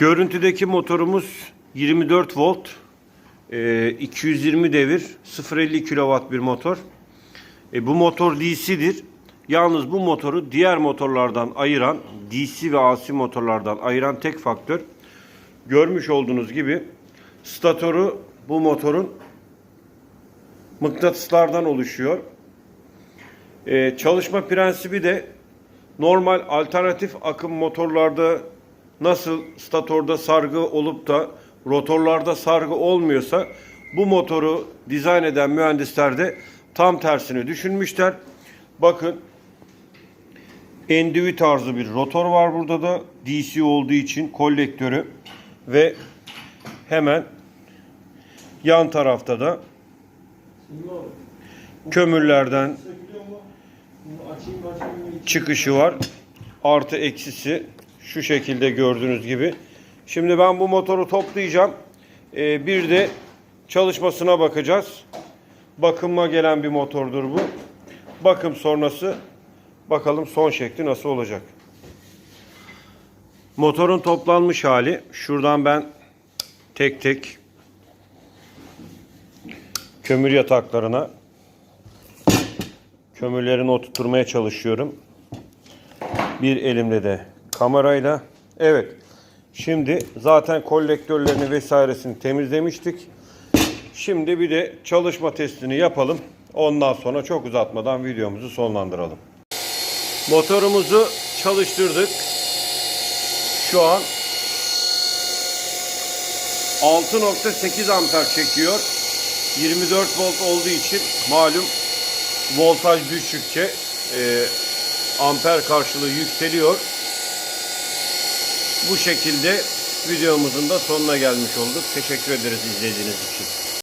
Görüntüdeki motorumuz 24 volt, e, 220 devir, 0.50 kW bir motor. E, bu motor DC'dir. Yalnız bu motoru diğer motorlardan ayıran, DC ve AC motorlardan ayıran tek faktör görmüş olduğunuz gibi statörü bu motorun mıknatıslardan oluşuyor. E, çalışma prensibi de normal alternatif akım motorlarda nasıl statörde sargı olup da rotorlarda sargı olmuyorsa bu motoru dizayn eden mühendisler de tam tersini düşünmüşler. Bakın endüvi tarzı bir rotor var burada da DC olduğu için kolektörü ve hemen yan tarafta da kömürlerden çıkışı var. Artı eksisi şu şekilde gördüğünüz gibi. Şimdi ben bu motoru toplayacağım. Ee, bir de çalışmasına bakacağız. Bakıma gelen bir motordur bu. Bakım sonrası bakalım son şekli nasıl olacak. Motorun toplanmış hali. Şuradan ben tek tek kömür yataklarına kömürlerini oturtmaya çalışıyorum. Bir elimde de kamerayla. Evet. Şimdi zaten kolektörlerini vesairesini temizlemiştik. Şimdi bir de çalışma testini yapalım. Ondan sonra çok uzatmadan videomuzu sonlandıralım. Motorumuzu çalıştırdık. Şu an 6.8 amper çekiyor. 24 volt olduğu için malum voltaj düştükçe e, amper karşılığı yükseliyor. Bu şekilde videomuzun da sonuna gelmiş olduk. Teşekkür ederiz izlediğiniz için.